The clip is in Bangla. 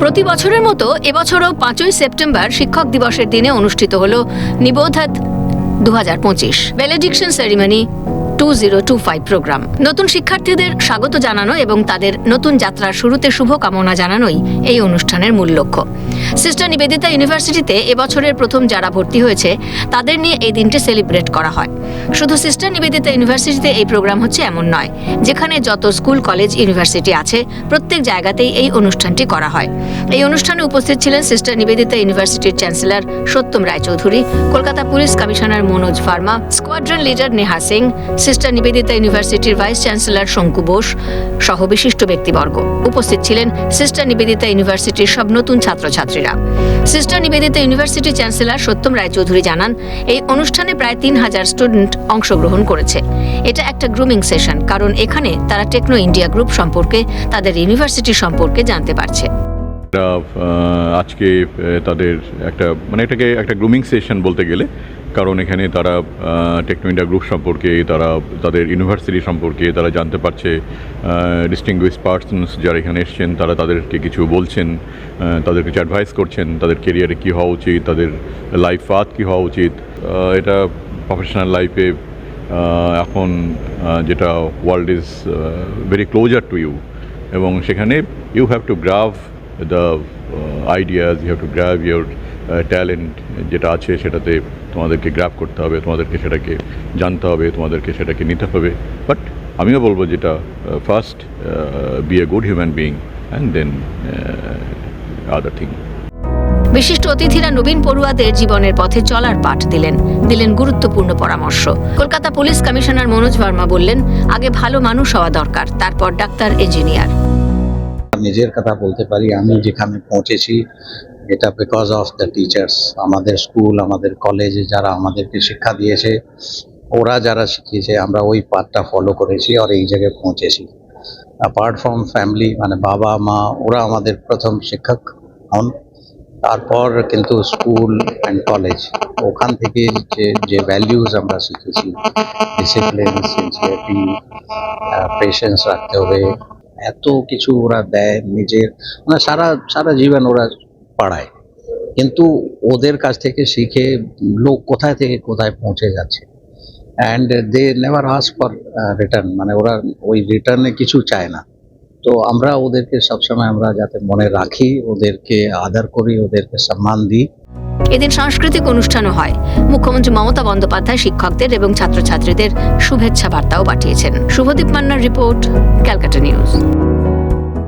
প্রতি বছরের মতো এবছরও পাঁচই সেপ্টেম্বর শিক্ষক দিবসের দিনে অনুষ্ঠিত হল নিবোধাত দু হাজার পঁচিশ। Valediction ceremony two zero two five programme নতুন শিক্ষার্থীদের স্বাগত জানানো এবং তাদের নতুন যাত্রার শুরুতে শুভকামনা জানানোই এই অনুষ্ঠানের মূল লক্ষ্য। সিস্টার নিবেদিতা ইউনিভার্সিটিতে এবছরের প্রথম যারা ভর্তি হয়েছে, তাদের নিয়ে এই দিনটি সেলিব্রেট করা হয়। শুধু সিস্টার নিবেদিতা ইউনিভার্সিটিতে এই প্রোগ্রাম হচ্ছে এমন নয়, যেখানে যত স্কুল, কলেজ, ইউনিভার্সিটি আছে, প্রত্যেক জায়গাতেই এই অনুষ্ঠানটি করা হয়। এই অনুষ্ঠানে উপস্থিত ছিলেন সিস্টার নিবেদিতা ইউনিভার্সিটির chancellor Satyam Roychowdhury, Kolkata police commissioner Manoj Verma, squadron leader Neha Singh, sister Nivedita ইউনিভার্সিটির ভাইস চ্যান্সেলর শঙ্কু বোস সহ বিশিষ্ট ব্যক্তিবর্গ। উপস্থিত ছিলেন সিস্টার নিবেদিতা ইউনিভার্সিটির সব নতুন ছাত্রছাত্রীরা। Sister Nivedita university chancellor Satyam Roychowdhury জানান, এই অনুষ্ঠানে প্রায় তিন হাজার স্টুডেন্ট অংশগ্রহণ করেছে। এটা একটা গ্রুমিং সেশন কারণ এখানে তারা টেকনো ইন্ডিয়া গ্রুপ সম্পর্কে, তাদের ইউনিভার্সিটি সম্পর্কে জানতে পারছে। আজকে তাদের একটা মানে এটাকে একটা গ্রুমিং সেশন বলতে গেলে কারণ এখানে তারা টেকনো ইন্ডিয়া গ্রুপ সম্পর্কে, তারা তাদের ইউনিভার্সিটি সম্পর্কে, তারা জানতে পারছে ডিস্টিংগুইশ পার্সনস যারা এখানে এসছেন, তারা তাদেরকে কিছু বলছেন তাদের কিছু অ্যাডভাইস করছেন, তাদের কেরিয়ারে কী হওয়া উচিত, তাদের লাইফ পাথ কী হওয়া উচিত। এটা প্রফেশনাল লাইফে এখন যেটা world is very closer to you এবং সেখানে you have to grab the ideas you have to grab your talent যেটা আছে সেটাতে তোমাদেরকে গ্র্যাব করতে হবে তোমাদেরকে সেটাকে জানতে হবে তোমাদেরকে সেটাকে নিতে হবে। বাট আমিও বলব যেটা first be a good human being and then other thing বিশিষ্ট অতিথিরা নবীন পড়ুয়াদের জীবনের পথে চলার পাঠ দিলেন দিলেন গুরুত্বপূর্ণ পরামর্শ। কলকাতা পুলিশ কমিশনার মনোজ ভার্মা বললেন আগে ভালো মানুষ হওয়া দরকার তারপর ডাক্তার ইঞ্জিনিয়ার। নিজের কথা বলতে পারি আমি যেখানে পৌঁছেছি এটা বিকজ অফ দ্য টিচার্স আমাদের স্কুল আমাদের কলেজে যারা আমাদেরকে শিক্ষা দিয়েছে, ওরা যারা শিখিয়েছে, আমরা ওই পাথটা ফলো করেছি আর এই জায়গায় পৌঁছেছি। অ্যাপার্ট ফ্রম ফ্যামিলি মানে বাবা, মা, ওরা আমাদের প্রথম শিক্ষক হন। তারপর কিন্তু স্কুল অ্যান্ড কলেজ ওখান থেকে যে যে ভ্যালিউজ আমরা শিখেছি ডিসিপ্লিন সিনসিয়ারিটি পেশেন্স রাখতে হবে, এত কিছু ওরা দেয় নিজের মানে সারা সারা জীবন ওরা পড়ায়। কিন্তু ওদের কাছ থেকে শিখে লোক কোথায় থেকে কোথায় পৌঁছে যাচ্ছে। And they never ask for return মানে ওরা ওই রিটার্নে কিছু চায় না। তো আমরা ওদেরকে সবসময় আমরা যাতে মনে রাখি, ওদেরকে আদর করি, ওদেরকে সম্মান দিই। এদিন সাংস্কৃতিক অনুষ্ঠানও হয়। মুখ্যমন্ত্রী মমতা বন্দ্যোপাধ্যায় শিক্ষকদের এবং ছাত্রছাত্রীদের শুভেচ্ছা বার্তাও পাঠিয়েছেন। শুভদীপ মান্নার রিপোর্ট ক্যালকাটা নিউজ।